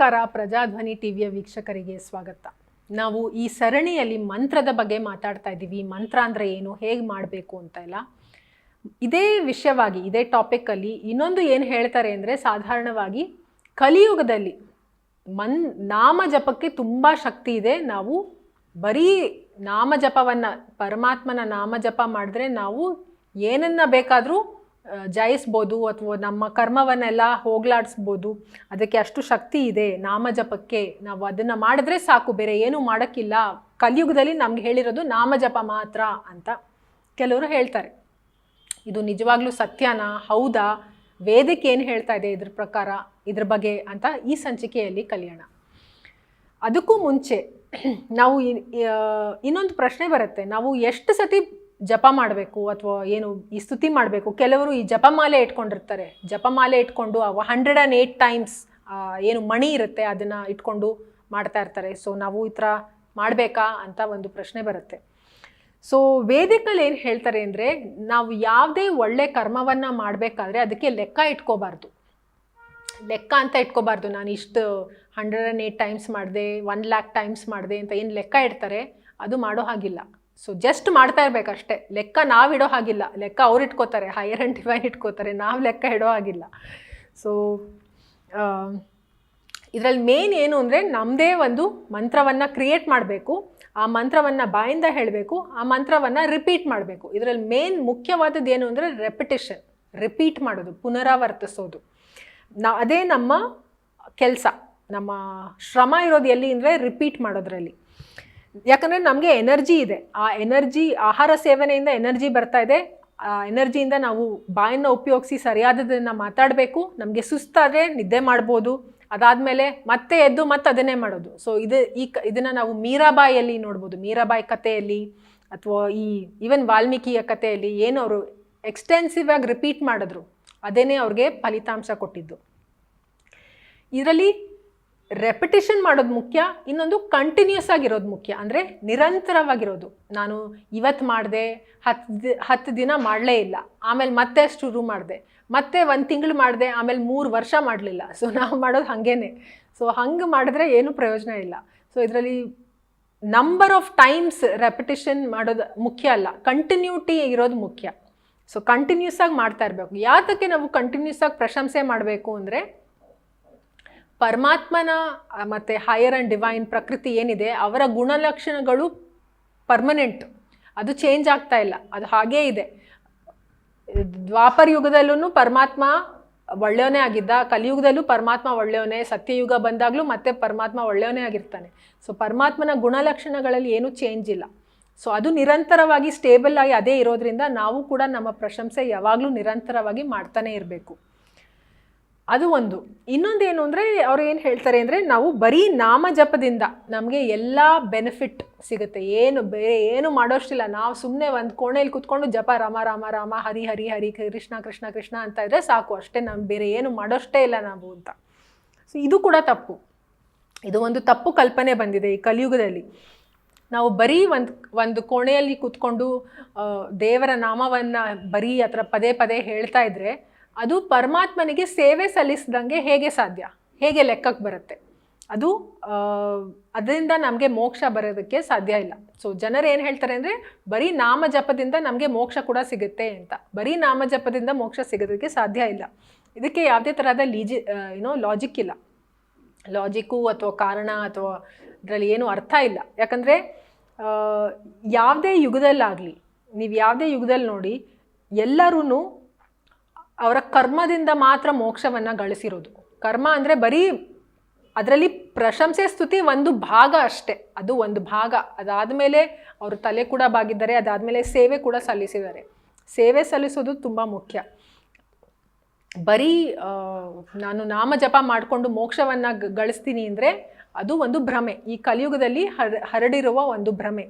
ನಮಸ್ಕಾರ, ಪ್ರಜಾಧ್ವನಿ ಟಿವಿಯ ವೀಕ್ಷಕರಿಗೆ ಸ್ವಾಗತ. ನಾವು ಈ ಸರಣಿಯಲ್ಲಿ ಮಂತ್ರದ ಬಗ್ಗೆ ಮಾತಾಡ್ತಾ ಇದ್ದೀವಿ. ಮಂತ್ರ ಅಂದರೆ ಏನು, ಹೇಗೆ ಮಾಡಬೇಕು ಅಂತ ಎಲ್ಲ. ಇದೇ ವಿಷಯವಾಗಿ, ಇದೇ ಟಾಪಿಕ್ಕಲ್ಲಿ ಇನ್ನೊಂದು ಏನು ಹೇಳ್ತಾರೆ ಅಂದರೆ ಸಾಧಾರಣವಾಗಿ ಕಲಿಯುಗದಲ್ಲಿ ಮನ್, ನಾಮ ಜಪಕ್ಕೆ ತುಂಬ ಶಕ್ತಿ ಇದೆ. ನಾವು ಬರೀ ನಾಮ ಜಪವನ್ನು, ಪರಮಾತ್ಮನ ನಾಮ ಜಪ ಮಾಡಿದ್ರೆ ನಾವು ಏನನ್ನ ಬೇಕಾದರೂ ಜಯಿಸ್ಬೋದು ಅಥವಾ ನಮ್ಮ ಕರ್ಮವನ್ನೆಲ್ಲ ಹೋಗ್ಲಾಡಿಸ್ಬೋದು, ಅದಕ್ಕೆ ಅಷ್ಟು ಶಕ್ತಿ ಇದೆ ನಾಮ ಜಪಕ್ಕೆ. ನಾವು ಅದನ್ನು ಮಾಡಿದ್ರೆ ಸಾಕು, ಬೇರೆ ಏನೂ ಮಾಡೋಕ್ಕಿಲ್ಲ. ಕಲಿಯುಗದಲ್ಲಿ ನಮ್ಗೆ ಹೇಳಿರೋದು ನಾಮ ಜಪ ಮಾತ್ರ ಅಂತ ಕೆಲವರು ಹೇಳ್ತಾರೆ. ಇದು ನಿಜವಾಗ್ಲೂ ಸತ್ಯನಾ? ಹೌದಾ? ವೇದಕ್ಕೆ ಏನು ಹೇಳ್ತಾ ಇದೆ ಇದ್ರ ಪ್ರಕಾರ, ಇದ್ರ ಬಗ್ಗೆ ಅಂತ ಈ ಸಂಚಿಕೆಯಲ್ಲಿ ಕಲಿಯೋಣ. ಅದಕ್ಕೂ ಮುಂಚೆ, ನಾವು ಇನ್- ಇನ್ನೊಂದು ಪ್ರಶ್ನೆ ಬರುತ್ತೆ. ನಾವು ಎಷ್ಟು ಸತಿ ಜಪ ಮಾಡಬೇಕು ಅಥವಾ ಏನು ಈ ಸ್ತುತಿ ಮಾಡಬೇಕು. ಕೆಲವರು ಈ ಜಪಮಾಲೆ ಇಟ್ಕೊಂಡಿರ್ತಾರೆ. ಜಪಮಾಲೆ ಇಟ್ಕೊಂಡು ಅವ ಹಂಡ್ರೆಡ್ ಆ್ಯಂಡ್ ಏಯ್ಟ್ ಟೈಮ್ಸ್ ಏನು ಮಣಿ ಇರುತ್ತೆ ಅದನ್ನು ಇಟ್ಕೊಂಡು ಮಾಡ್ತಾ ಇರ್ತಾರೆ. ಸೊ ನಾವು ಈ ಥರ ಮಾಡಬೇಕಾ ಅಂತ ಒಂದು ಪ್ರಶ್ನೆ ಬರುತ್ತೆ. ಸೊ ವೇದಿಕಲ್ಲಿ ಏನು ಹೇಳ್ತಾರೆ ಅಂದರೆ, ನಾವು ಯಾವುದೇ ಒಳ್ಳೆ ಕರ್ಮವನ್ನು ಮಾಡಬೇಕಾದ್ರೆ ಅದಕ್ಕೆ ಲೆಕ್ಕ ಇಟ್ಕೋಬಾರ್ದು. ಲೆಕ್ಕ ಅಂತ ಇಟ್ಕೋಬಾರ್ದು. ನಾನು ಇಷ್ಟು ಹಂಡ್ರೆಡ್ ಆ್ಯಂಡ್ ಏಯ್ಟ್ ಟೈಮ್ಸ್ ಮಾಡಿದೆ ಒನ್ ಲ್ಯಾಕ್ ಟೈಮ್ಸ್ ಮಾಡಿದೆ ಅಂತ ಏನು ಲೆಕ್ಕ ಇಡ್ತಾರೆ, ಅದು ಮಾಡೋ ಹಾಗಿಲ್ಲ. ಸೊ ಜಸ್ಟ್ ಮಾಡ್ತಾ ಇರಬೇಕಷ್ಟೇ. ಲೆಕ್ಕ ನಾವು ಇಡೋ ಹಾಗಿಲ್ಲ. ಲೆಕ್ಕ ಅವ್ರು ಇಟ್ಕೋತಾರೆ ಹೈಯರ್ ಆ್ಯಂಡ್ ಡಿವೈನ್ ಇಟ್ಕೋತಾರೆ. ನಾವು ಲೆಕ್ಕ ಇಡೋ ಹಾಗಿಲ್ಲ. ಸೊ ಇದರಲ್ಲಿ ಮೇನ್ ಏನು ಅಂದರೆ ನಮ್ಮದೇ ಒಂದು ಮಂತ್ರವನ್ನು ಕ್ರಿಯೇಟ್ ಮಾಡಬೇಕು. ಆ ಮಂತ್ರವನ್ನು ಬಾಯಿಂದ ಹೇಳಬೇಕು. ಆ ಮಂತ್ರವನ್ನು ರಿಪೀಟ್ ಮಾಡಬೇಕು. ಇದರಲ್ಲಿ ಮೇನ್ ಮುಖ್ಯವಾದದ್ದು ಏನು ಅಂದರೆ ರೆಪಿಟೇಷನ್ ರಿಪೀಟ್ ಮಾಡೋದು, ಪುನರಾವರ್ತಿಸೋದು. ನ, ಅದೇ ನಮ್ಮ ಕೆಲಸ. ನಮ್ಮ ಶ್ರಮ ಇರೋದು ಎಲ್ಲಿ ಅಂದರೆ ರಿಪೀಟ್ ಮಾಡೋದ್ರಲ್ಲಿ. ಯಾಕಂದರೆ ನಮಗೆ ಎನರ್ಜಿ ಇದೆ. ಆ ಎನರ್ಜಿ, ಆಹಾರ ಸೇವನೆಯಿಂದ ಎನರ್ಜಿ ಬರ್ತಾ ಇದೆ. ಆ ಎನರ್ಜಿಯಿಂದ ನಾವು ಬಾಯನ್ನು ಉಪಯೋಗಿಸಿ ಸರಿಯಾದದನ್ನು ಮಾತಾಡಬೇಕು, ನಮಗೆ ಸುಸ್ತಾದರೆ ನಿದ್ದೆ ಮಾಡ್ಬೋದು, ಅದಾದಮೇಲೆ ಮತ್ತೆ ಎದ್ದು ಮತ್ತೆ ಅದನ್ನೇ ಮಾಡೋದು. ಸೊ ಇದು ಈ ಕ, ಇದನ್ನು ನಾವು ಮೀರಾಬಾಯಿಯಲ್ಲಿ ನೋಡ್ಬೋದು. ಮೀರಾಬಾಯಿ ಕಥೆಯಲ್ಲಿ ಅಥವಾ ಈ ಈವನ್ ವಾಲ್ಮೀಕಿಯ ಕಥೆಯಲ್ಲಿ ಏನು ಅವರು ಎಕ್ಸ್ಟೆನ್ಸಿವ್ ಆಗಿ ರಿಪೀಟ್ ಮಾಡಿದ್ರು, ಅದೇನೇ ಅವ್ರಿಗೆ ಫಲಿತಾಂಶ ಕೊಟ್ಟಿದ್ದು. ಇದರಲ್ಲಿ ರೆಪಿಟೇಷನ್ ಮಾಡೋದು ಮುಖ್ಯ, ಇನ್ನೊಂದು ಕಂಟಿನ್ಯೂಸ್ ಆಗಿರೋದು ಮುಖ್ಯ. ಅಂದರೆ ನಿರಂತರವಾಗಿರೋದು. ನಾನು ಇವತ್ತು ಮಾಡಿದೆ ಹತ್ತು ಹತ್ತು ದಿನ ಮಾಡಲೇ ಇಲ್ಲ. ಆಮೇಲೆ ಮತ್ತೆ ಶುರು ಮಾಡಿದೆ. ಮತ್ತೆ ಒಂದು ತಿಂಗಳು ಮಾಡಿದೆ, ಆಮೇಲೆ ಮೂರು ವರ್ಷ ಮಾಡಲಿಲ್ಲ. ಸೊ ನಾವು ಮಾಡೋದು ಹಾಗೇನೆ. ಸೊ ಹಂಗೆ ಮಾಡಿದ್ರೆ ಏನೂ ಪ್ರಯೋಜನ ಇಲ್ಲ. ಸೊ ಇದರಲ್ಲಿ ನಂಬರ್ ಆಫ್ ಟೈಮ್ಸ್ ರೆಪಿಟೇಷನ್ ಮಾಡೋದು ಮುಖ್ಯ ಅಲ್ಲ. ಕಂಟಿನ್ಯೂಟಿ ಇರೋದು ಮುಖ್ಯ. ಸೊ ಕಂಟಿನ್ಯೂಸ್ ಆಗಿ ಮಾಡ್ತಾ ಇರಬೇಕು. ಯಾತಕ್ಕೆ ನಾವು ಕಂಟಿನ್ಯೂಸ್ ಆಗಿ ಪ್ರಶಂಸೆ ಮಾಡಬೇಕು ಅಂದರೆ ಪರಮಾತ್ಮನ ಮತ್ತು ಹೈಯರ್ ಆ್ಯಂಡ್ ಡಿವೈನ್ ಪ್ರಕೃತಿ ಏನಿದೆ, ಅವರ ಗುಣಲಕ್ಷಣಗಳು ಪರ್ಮನೆಂಟ್ ಅದು ಚೇಂಜ್ ಆಗ್ತಾ ಇಲ್ಲ. ಅದು ಹಾಗೇ ಇದೆ. ದ್ವಾಪರ ಯುಗದಲ್ಲೂ ಪರಮಾತ್ಮ ಒಳ್ಳೆಯವನೇ ಆಗಿದ್ದ, ಕಲಿಯುಗದಲ್ಲೂ ಪರಮಾತ್ಮ ಒಳ್ಳೆಯವನೇ, ಸತ್ಯಯುಗ ಬಂದಾಗಲೂ ಮತ್ತೆ ಪರಮಾತ್ಮ ಒಳ್ಳೆಯವನೇ ಆಗಿರ್ತಾನೆ. ಸೊ ಪರಮಾತ್ಮನ ಗುಣಲಕ್ಷಣಗಳಲ್ಲಿ ಏನೂ ಚೇಂಜ್ ಇಲ್ಲ. ಸೊ ಅದು ನಿರಂತರವಾಗಿ ಸ್ಟೇಬಲ್ ಆಗಿ ಅದೇ ಇರೋದ್ರಿಂದ ನಾವು ಕೂಡ ನಮ್ಮ ಪ್ರಶಂಸೆ ಯಾವಾಗಲೂ ನಿರಂತರವಾಗಿ ಮಾಡ್ತಾನೇ ಇರಬೇಕು. ಅದು ಒಂದು. ಇನ್ನೊಂದೇನು ಅಂದರೆ ಅವ್ರು ಏನು ಹೇಳ್ತಾರೆ ಅಂದರೆ ನಾವು ಬರೀ ನಾಮ ಜಪದಿಂದ ನಮಗೆ ಎಲ್ಲ ಬೆನಿಫಿಟ್ ಸಿಗುತ್ತೆ. ಏನು ಬೇರೆ ಏನು ಮಾಡೋಷ್ಟಿಲ್ಲ. ನಾವು ಸುಮ್ಮನೆ ಒಂದು ಕೋಣೆಯಲ್ಲಿ ಕುತ್ಕೊಂಡು ಜಪ ರಾಮ ರಾಮ ರಾಮ, ಹರಿ ಹರಿ ಹರಿ, ಕೃಷ್ಣ ಕೃಷ್ಣ ಕೃಷ್ಣ ಅಂತ ಇದ್ರೆ ಸಾಕು. ಅಷ್ಟೇ ನಾವು ಬೇರೆ ಏನು ಮಾಡೋಷ್ಟೇ ಇಲ್ಲ ನಾವು ಅಂತ. ಸೊ ಇದು ಕೂಡ ತಪ್ಪು. ಇದು ಒಂದು ತಪ್ಪು ಕಲ್ಪನೆ ಬಂದಿದೆ ಈ ಕಲಿಯುಗದಲ್ಲಿ. ನಾವು ಬರೀ ಒಂದು ಒಂದು ಕೋಣೆಯಲ್ಲಿ ಕೂತ್ಕೊಂಡು ದೇವರ ನಾಮವನ್ನು ಬರೀ ಅಥವಾ ಪದೇ ಪದೇ ಹೇಳ್ತಾ ಇದ್ರೆ ಅದು ಪರಮಾತ್ಮನಿಗೆ ಸೇವೆ ಸಲ್ಲಿಸಿದಂಗೆ ಹೇಗೆ ಸಾಧ್ಯ? ಹೇಗೆ ಲೆಕ್ಕಕ್ಕೆ ಬರುತ್ತೆ? ಅದು ಅದರಿಂದ ನಮಗೆ ಮೋಕ್ಷ ಬರೋದಕ್ಕೆ ಸಾಧ್ಯ ಇಲ್ಲ. ಸೊ ಜನರು ಏನು ಹೇಳ್ತಾರೆ ಅಂದರೆ, ಬರೀ ನಾಮ ಜಪದಿಂದ ನಮಗೆ ಮೋಕ್ಷ ಕೂಡ ಸಿಗುತ್ತೆ ಅಂತ. ಬರೀ ನಾಮ ಜಪದಿಂದ ಮೋಕ್ಷ ಸಿಗೋದಕ್ಕೆ ಸಾಧ್ಯ ಇಲ್ಲ. ಇದಕ್ಕೆ ಯಾವುದೇ ಥರದ ಲೀಜಿ ಏನೋ ಲಾಜಿಕ್ ಇಲ್ಲ. ಲಾಜಿಕ್ಕು ಅಥವಾ ಕಾರಣ ಅಥವಾ ಇದರಲ್ಲಿ ಏನು ಅರ್ಥ ಇಲ್ಲ. ಯಾಕಂದರೆ ಯಾವುದೇ ಯುಗದಲ್ಲಾಗಲಿ, ನೀವು ಯಾವುದೇ ಯುಗದಲ್ಲಿ ನೋಡಿ ಎಲ್ಲರೂ ಅವರ ಕರ್ಮದಿಂದ ಮಾತ್ರ ಮೋಕ್ಷವನ್ನು ಗಳಿಸಿರೋದು. ಕರ್ಮ ಅಂದರೆ ಬರೀ ಅದರಲ್ಲಿ ಪ್ರಶಂಸೆ, ಸ್ತುತಿ ಒಂದು ಭಾಗ ಅಷ್ಟೇ. ಅದು ಒಂದು ಭಾಗ. ಅದಾದಮೇಲೆ ಅವರು ತಲೆ ಕೂಡ ಬಾಗಿದ್ದಾರೆ, ಅದಾದಮೇಲೆ ಸೇವೆ ಕೂಡ ಸಲ್ಲಿಸಿದ್ದಾರೆ. ಸೇವೆ ಸಲ್ಲಿಸೋದು ತುಂಬ ಮುಖ್ಯ. ಬರೀ ನಾನು ನಾಮ ಜಪ ಮಾಡಿಕೊಂಡು ಮೋಕ್ಷವನ್ನು ಗಳಿಸ್ತೀನಿ ಅಂದರೆ ಅದು ಒಂದು ಭ್ರಮೆ. ಈ ಕಲಿಯುಗದಲ್ಲಿ ಹರ, ಹರಡಿರುವ ಒಂದು ಭ್ರಮೆ.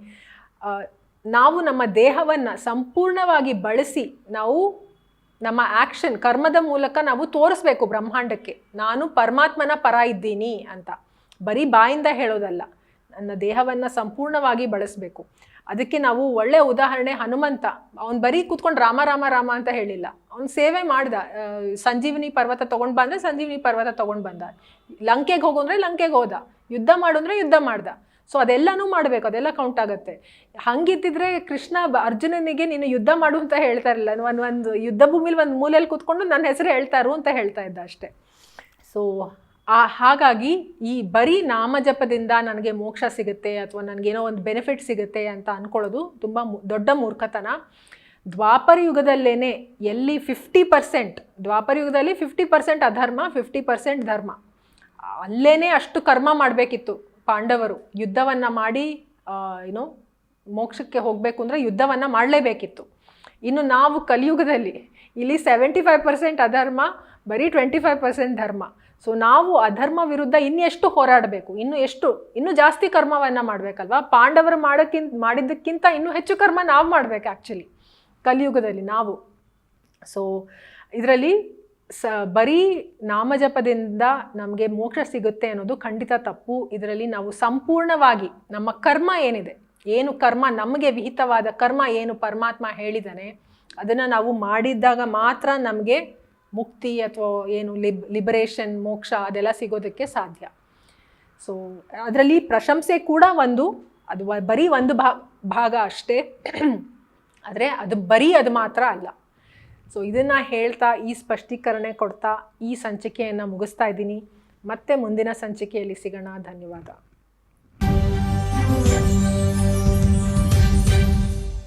ನಾವು ನಮ್ಮ ದೇಹವನ್ನು ಸಂಪೂರ್ಣವಾಗಿ ಬಳಸಿ ನಾವು ನಮ್ಮ ಆ್ಯಕ್ಷನ್ ಕರ್ಮದ ಮೂಲಕ ನಾವು ತೋರಿಸ್ಬೇಕು ಬ್ರಹ್ಮಾಂಡಕ್ಕೆ. ನಾನು ಪರಮಾತ್ಮನ ಪರ ಇದ್ದೀನಿ ಅಂತ. ಬರೀ ಬಾಯಿಂದ ಹೇಳೋದಲ್ಲ. ನನ್ನ ದೇಹವನ್ನು ಸಂಪೂರ್ಣವಾಗಿ ಬಳಸಬೇಕು. ಅದಕ್ಕೆ ನಾವು ಒಳ್ಳೆ ಉದಾಹರಣೆ ಹನುಮಂತ. ಅವ್ನು ಬರೀ ಕೂತ್ಕೊಂಡು ರಾಮ ರಾಮ ರಾಮ ಅಂತ ಹೇಳಿಲ್ಲ. ಅವ್ನು ಸೇವೆ ಮಾಡ್ದ. ಸಂಜೀವಿನಿ ಪರ್ವತ ತೊಗೊಂಡು ಬಂದರೆ ಸಂಜೀವಿನಿ ಪರ್ವತ ತೊಗೊಂಡು ಬಂದ. ಲಂಕೆಗೆ ಹೋಗು ಅಂದರೆ ಲಂಕೆಗೆ ಹೋದ. ಯುದ್ಧ ಮಾಡು ಅಂದರೆ ಯುದ್ಧ ಮಾಡ್ದ. ಸೊ ಅದೆಲ್ಲನೂ ಮಾಡಬೇಕು, ಅದೆಲ್ಲ ಕೌಂಟ್ ಆಗುತ್ತೆ. ಹಂಗಿದ್ದಿದ್ರೆ ಕೃಷ್ಣ ಅರ್ಜುನನಿಗೆ ನೀನು ಯುದ್ಧ ಮಾಡು ಅಂತ ಹೇಳ್ತಾ ಇರಲಿಲ್ಲ. ಒಂದು ಒಂದು ಯುದ್ಧ ಭೂಮಿಲಿ ಒಂದು ಮೂಲೆಯಲ್ಲಿ ಕೂತ್ಕೊಂಡು ನನ್ನ ಹೆಸರು ಹೇಳ್ತಾರು ಅಂತ ಹೇಳ್ತಾ ಇದ್ದ ಅಷ್ಟೇ. ಸೊ ಆ, ಹಾಗಾಗಿ ಈ ಬರೀ ನಾಮಜಪದಿಂದ ನನಗೆ ಮೋಕ್ಷ ಸಿಗುತ್ತೆ ಅಥವಾ ನನಗೇನೋ ಒಂದು ಬೆನಿಫಿಟ್ ಸಿಗುತ್ತೆ ಅಂತ ಅಂದ್ಕೊಳ್ಳೋದು ತುಂಬ ದೊಡ್ಡ ಮೂರ್ಖತನ. ದ್ವಾಪರ ಯುಗದಲ್ಲೇ ಎಲ್ಲಿ ಫಿಫ್ಟಿ ಪರ್ಸೆಂಟ್ ದ್ವಾಪರ ಯುಗದಲ್ಲಿ ಫಿಫ್ಟಿ ಪರ್ಸೆಂಟ್ ಅಧರ್ಮ ಫಿಫ್ಟಿ ಪರ್ಸೆಂಟ್ ಧರ್ಮ. ಅಲ್ಲೇ ಅಷ್ಟು ಕರ್ಮ ಮಾಡಬೇಕಿತ್ತು. ಪಾಂಡವರು ಯುದ್ಧವನ್ನು ಮಾಡಿ ಏನು ಮೋಕ್ಷಕ್ಕೆ ಹೋಗಬೇಕು ಅಂದರೆ ಯುದ್ಧವನ್ನು ಮಾಡಲೇಬೇಕಿತ್ತು. ಇನ್ನು ನಾವು ಕಲಿಯುಗದಲ್ಲಿ ಇಲ್ಲಿ ಸೆವೆಂಟಿ ಫೈವ್ ಪರ್ಸೆಂಟ್ ಅಧರ್ಮ, ಬರೀ ಟ್ವೆಂಟಿ ಫೈವ್ ಪರ್ಸೆಂಟ್ ಧರ್ಮ. ಸೊ ನಾವು ಅಧರ್ಮ ವಿರುದ್ಧ ಇನ್ನೆಷ್ಟು ಹೋರಾಡಬೇಕು? ಇನ್ನು ಎಷ್ಟು? ಇನ್ನೂ ಜಾಸ್ತಿ ಕರ್ಮವನ್ನು ಮಾಡಬೇಕಲ್ವಾ? ಪಾಂಡವರು ಮಾಡೋಕ್ಕಿಂತ ಮಾಡಿದ್ದಕ್ಕಿಂತ ಇನ್ನೂ ಹೆಚ್ಚು ಕರ್ಮ ನಾವು ಮಾಡಬೇಕು ಆ್ಯಕ್ಚುಲಿ ಕಲಿಯುಗದಲ್ಲಿ ನಾವು. ಸೊ ಇದರಲ್ಲಿ ಸ, ಬರೀ ನಾಮಜಪದಿಂದ ನಮಗೆ ಮೋಕ್ಷ ಸಿಗುತ್ತೆ ಅನ್ನೋದು ಖಂಡಿತ ತಪ್ಪು. ಇದರಲ್ಲಿ ನಾವು ಸಂಪೂರ್ಣವಾಗಿ ನಮ್ಮ ಕರ್ಮ ಏನಿದೆ, ಏನು ಕರ್ಮ ನಮಗೆ ವಿಹಿತವಾದ ಕರ್ಮ ಏನು ಪರಮಾತ್ಮ ಹೇಳಿದಾನೆ ಅದನ್ನು ನಾವು ಮಾಡಿದ್ದಾಗ ಮಾತ್ರ ನಮಗೆ ಮುಕ್ತಿ ಅಥವಾ ಏನು ಲಿಬ್, ಲಿಬರೇಷನ್, ಮೋಕ್ಷ ಅದೆಲ್ಲ ಸಿಗೋದಕ್ಕೆ ಸಾಧ್ಯ. ಸೊ, ಅದರಲ್ಲಿ ಪ್ರಶಂಸೆ ಕೂಡ ಒಂದು, ಅದು ಬರೀ ಒಂದು ಭಾ, ಭಾಗ ಅಷ್ಟೇ. ಆದರೆ ಅದು ಬರೀ ಅದು ಮಾತ್ರ ಅಲ್ಲ. ಸೊ ಇದನ್ನು ಹೇಳ್ತಾ ಈ ಸ್ಪಷ್ಟೀಕರಣೆ ಕೊಡ್ತಾ ಈ ಸಂಚಿಕೆಯನ್ನು ಮುಗಿಸ್ತಾ ಇದ್ದೀನಿ. ಮತ್ತೆ ಮುಂದಿನ ಸಂಚಿಕೆಯಲ್ಲಿ ಸಿಗೋಣ. ಧನ್ಯವಾದ.